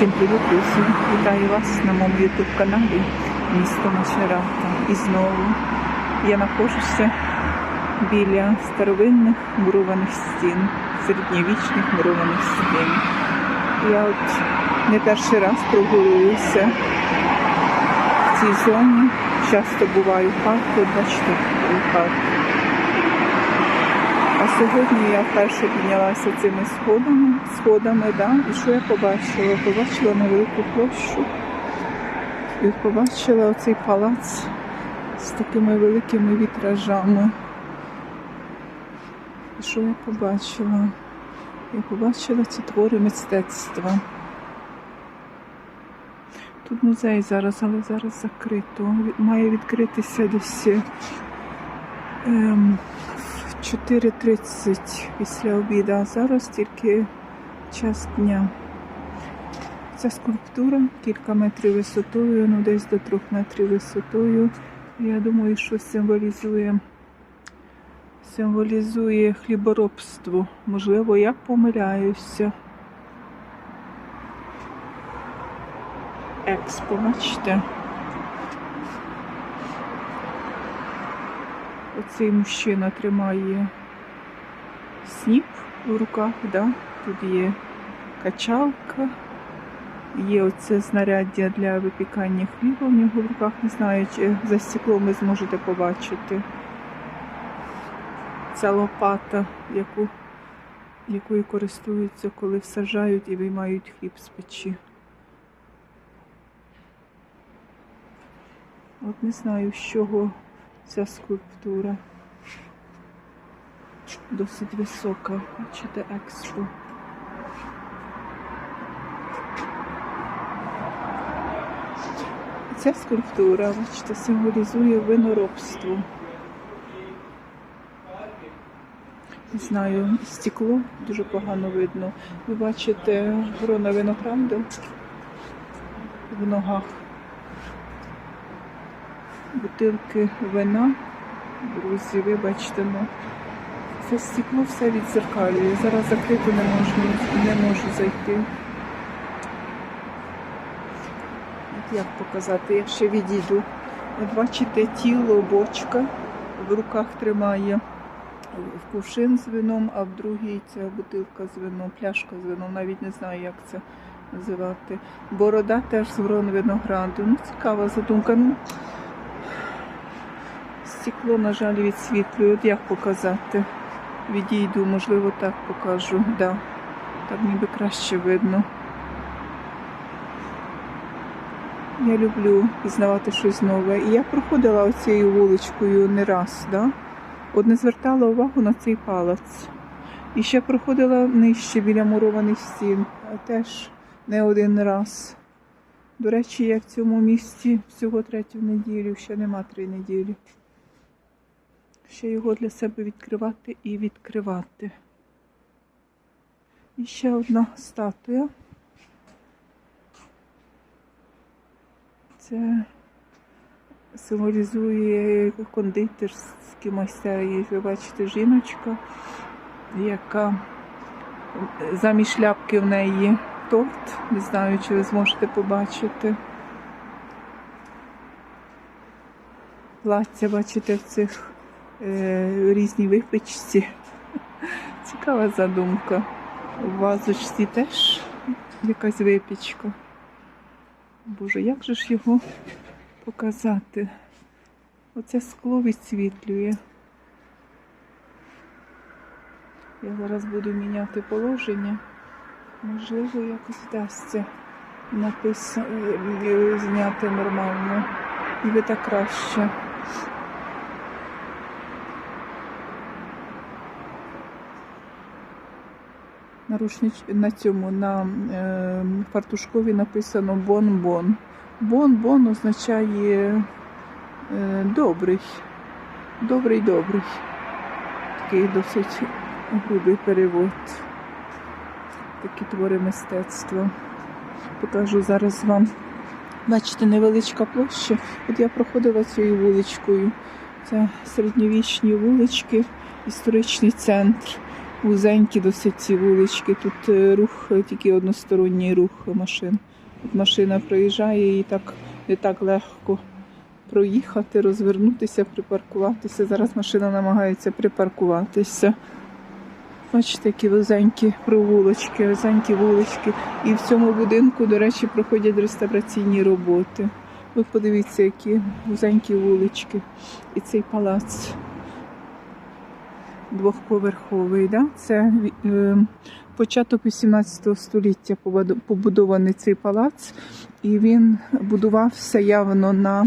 Всім привіт, друзі! Вітаю вас на моєму YouTube каналі Місто Машерата. І знову я знаходжуся біля старовинних мурованих стін, середньовічних мурованих стін. Я от не перший раз прогулююся в цій зоні. Часто буваю в парку, бачите, в парку. А сьогодні я вперше піднялася цими сходами, сходами, да, і що я побачила? Побачила невелику площу і побачила оцей палац з такими великими вітражами. І що я побачила? Я побачила ці твори мистецтва. Тут музей зараз, але зараз закрито. Має відкритися десь. Ем, 4.30 після обіду, а зараз тільки час дня. Ця скульптура кілька метрів висотою, ну десь до трьох метрів висотою. Я думаю, що символізує, символізує хліборобство. Можливо, я помиляюся. Експо, бачите? Оцей мужчина тримає сніп у руках, да? тут є качалка, є оце знаряддя для випікання хліба в нього в руках. Не знаю, чи за стеклом ви зможете побачити. Ця лопата, яку, якою користуються, коли всаджають і виймають хліб з печі. От не знаю, з чого ця скульптура. Досить висока. Бачите, експо. Ця скульптура, бачите, символізує виноробство. Не знаю, стекло дуже погано видно. Ви бачите грона винограду в ногах бутилки вина. Друзі, вибачте, ну це стекло все відзеркалює. Зараз закрито не можу, не можу зайти. Як показати, я ще відійду. От бачите, тіло, бочка в руках тримає в кувшин з вином, а в другій ця бутилка з вином, пляшка з вином, навіть не знаю, як це називати. Борода теж з грон винограду. Ну, цікава задумка. Ну, Стекло, на жаль, відсвітлює. От як показати? Відійду, можливо, так покажу. Да. Так ніби краще видно. Я люблю пізнавати щось нове. І я проходила оцією вуличкою не раз, да? От не звертала увагу на цей палац. І ще проходила нижче біля мурованих стін, теж не один раз. До речі, я в цьому місці всього третю неділю, ще нема три неділі. Ще його для себе відкривати і відкривати. І ще одна статуя. Це символізує кондитерські майстерні. Ви бачите, жіночка, яка замість шляпки в неї торт. Не знаю, чи ви зможете побачити. Плаття, бачите, в цих е, різній випічці. Цікава задумка. У вазочці теж якась випічка. Боже, як же ж його показати? Оце скло відсвітлює. Я зараз буду міняти положення. Можливо, якось вдасться написати, зняти нормально. Ніби так краще. На рушнич... на цьому на е, фартушкові написано бон-бон. Бон-бон означає е, добрий. Добрий добрий. Такий досить грубий перевод. Такі твори мистецтва. Покажу зараз вам. Бачите, невеличка площа. От я проходила цією вуличкою. Це середньовічні вулички, історичний центр. Вузенькі досить ці вулички. Тут е, рух, е, тільки односторонній рух машин. От машина проїжджає і так не так легко проїхати, розвернутися, припаркуватися. Зараз машина намагається припаркуватися. Бачите, які вузенькі провулочки, вузенькі вулички. І в цьому будинку, до речі, проходять реставраційні роботи. Ви подивіться, які вузенькі вулички. І цей палац двохповерховий. Да? Це е, початок 18 століття побудований цей палац, і він будувався явно на,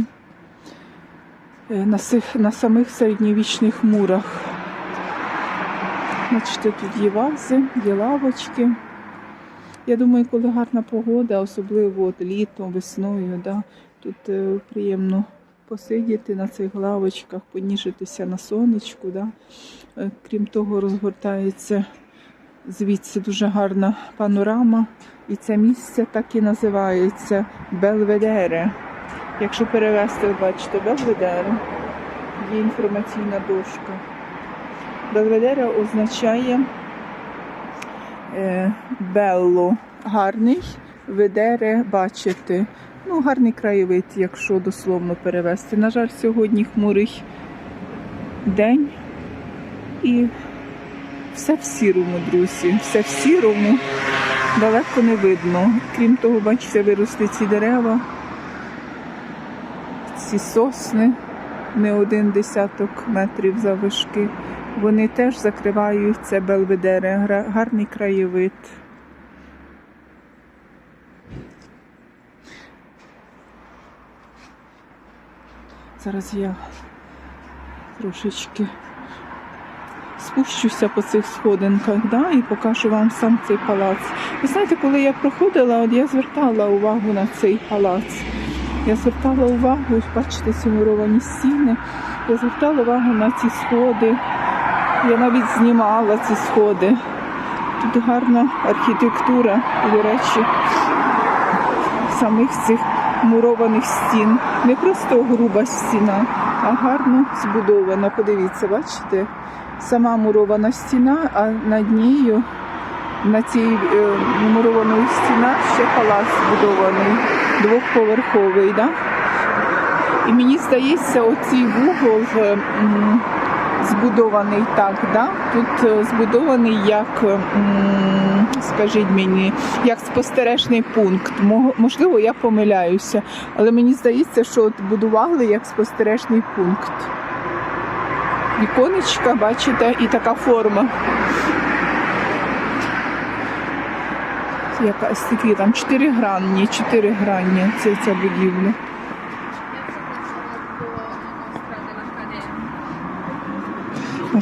е, на, сих, на самих середньовічних мурах. Бачите, тут є вази, є лавочки. Я думаю, коли гарна погода, особливо от літом, весною, да, тут е, приємно посидіти на цих лавочках, поніжитися на сонечку. Да. Е, Крім того, розгортається звідси дуже гарна панорама. І це місце так і називається Белведере. Якщо перевести, бачите, Белведере, є інформаційна дошка. Белведере означає е, белло гарний, ведере бачити. Ну, гарний краєвид, якщо дословно перевести. На жаль, сьогодні хмурий день і все в сірому, друзі. Все в сірому, далеко не видно. Крім того, бачите, виросли ці дерева, ці сосни не один десяток метрів завишки. Вони теж закривають це Белведере. Гарний краєвид. Зараз я трошечки спущуся по цих сходинках да, і покажу вам сам цей палац. Ви знаєте, коли я проходила, от я звертала увагу на цей палац. Я звертала увагу, бачите, ці муровані стіни. Я звертала увагу на ці сходи. Я навіть знімала ці сходи. Тут гарна архітектура, до речі, самих цих мурованих стін. Не просто груба стіна, а гарно збудована. Подивіться, бачите? Сама мурована стіна, а над нею на цій е, мурованої стіна ще палац збудований, двохповерховий. Да? І мені здається, оцей вугол е, збудований так, да? тут е, збудований як, скажіть мені, як спостережний пункт. Можливо, я помиляюся, але мені здається, що от будували як спостережний пункт. Віконечка, бачите, і така форма. Якась такі там чотиригранні, чотиригранні це ця будівля.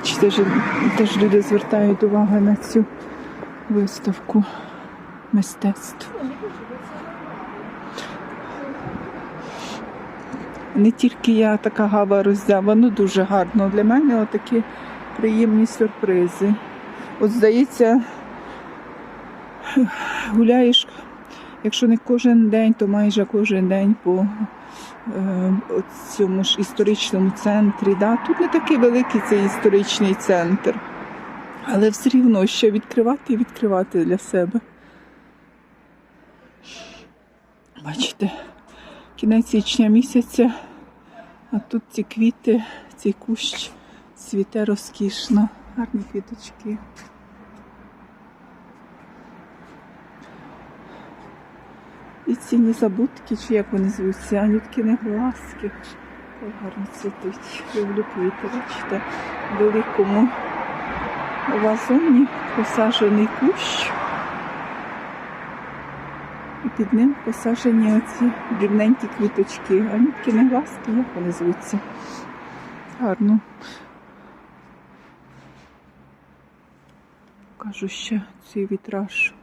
Бачите, теж люди звертають увагу на цю виставку мистецтв. Не тільки я така гава роздява, ну дуже гарно. Для мене отакі приємні сюрпризи. От здається, гуляєш, якщо не кожен день, то майже кожен день по е, цьому ж історичному центрі. Да? Тут не такий великий цей історичний центр, але все рівно ще відкривати і відкривати для себе. Бачите, кінець січня місяця, а тут ці квіти, цей кущ цвіте розкішно. Гарні квіточки. І ці незабудки, чи як вони звуться, анютки не глазки. Ой, гарно цвітуть. Люблю квіти, бачите, в великому вазоні посаджений кущ. І під ним посаджені оці дрібненькі квіточки. Анютки не глазки, як вони звуться. Гарно. Покажу ще цей вітраж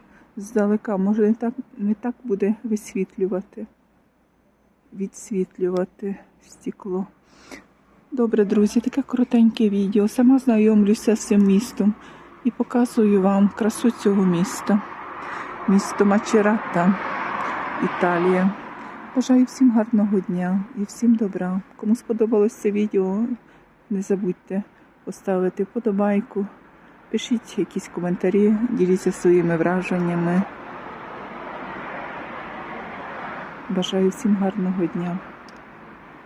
здалека. Може не так, не так буде висвітлювати, відсвітлювати стекло. Добре, друзі, таке коротеньке відео. Сама знайомлюся з цим містом і показую вам красу цього міста. Місто Мачерата, Італія. Бажаю всім гарного дня і всім добра. Кому сподобалось це відео, не забудьте поставити вподобайку, Пишіть якісь коментарі, діліться своїми враженнями. Бажаю всім гарного дня.